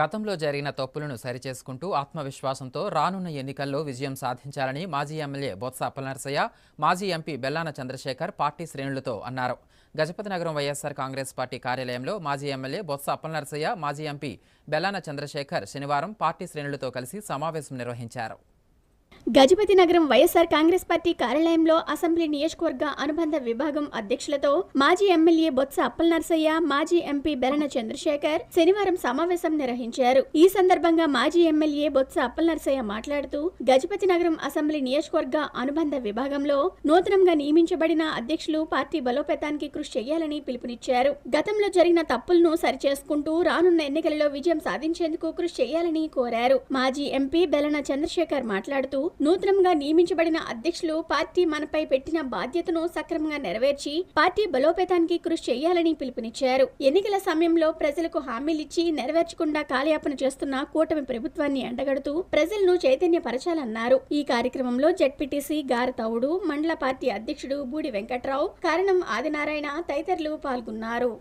గతంలో జరిగిన తప్పులను సరిచేసుకుంటూ ఆత్మవిశ్వాసంతో రానున్న ఎన్నికల్లో విజయం సాధించాలని మాజీ ఎమ్మెల్యే బొత్స అప్పలనరసయ్య మాజీ ఎంపీ బెల్లాన చంద్రశేఖర్ పార్టీ శ్రేణులతో అన్నారు. గజపతి నగరం వైఎస్ఆర్ కాంగ్రెస్ పార్టీ కార్యాలయంలో మాజీ ఎమ్మెల్యే బొత్స అప్పలనరసయ్య మాజీ ఎంపీ బెల్లాన చంద్రశేఖర్ శనివారం పార్టీ శ్రేణులతో కలిసి సమావేశం నిర్వహించారు. గజపతి నగరం వైఎస్ఆర్ కాంగ్రెస్ పార్టీ కార్యాలయంలో అసెంబ్లీ నియోజకవర్గ అనుబంధ విభాగం అధ్యక్షులతో మాజీ ఎమ్మెల్యే బొత్స అప్పల్ నర్సయ్య మాజీ ఎంపీ బెరణ చంద్రశేఖర్ శనివారం సమావేశం నిర్వహించారు. ఈ సందర్భంగా మాజీ ఎమ్మెల్యే బొత్స అప్పల్ నర్సయ్య మాట్లాడుతూ గజపతి నగరం అసెంబ్లీ నియోజకవర్గ అనుబంధ విభాగంలో నూతనంగా నియమించబడిన అధ్యక్షులు పార్టీ బలోపేతానికి కృషి చేయాలని పిలుపునిచ్చారు. గతంలో జరిగిన తప్పులను సరిచేసుకుంటూ రానున్న ఎన్నికలలో విజయం సాధించేందుకు కృషి చేయాలని కోరారు. మాజీ ఎంపీ బెలన చంద్రశేఖర్ మాట్లాడుతూ నూతనంగా నియమించబడిన అధ్యక్షులు పార్టీ మనపై పెట్టిన బాధ్యతను సక్రమంగా నెరవేర్చి పార్టీ బలోపేతానికి కృషి చేయాలని పిలుపునిచ్చారు. ఎన్నికల సమయంలో ప్రజలకు హామీలిచ్చి నెరవేర్చకుండా కాలయాపన చేస్తున్న కూటమి ప్రభుత్వాన్ని ఎండగడుతూ ప్రజలను చైతన్యపరచాలన్నారు. ఈ కార్యక్రమంలో జడ్పీటీసీ గారతౌడు మండల పార్టీ అధ్యక్షుడు బూడి వెంకట్రావు కారణం ఆదినారాయణ తదితరులు పాల్గొన్నారు.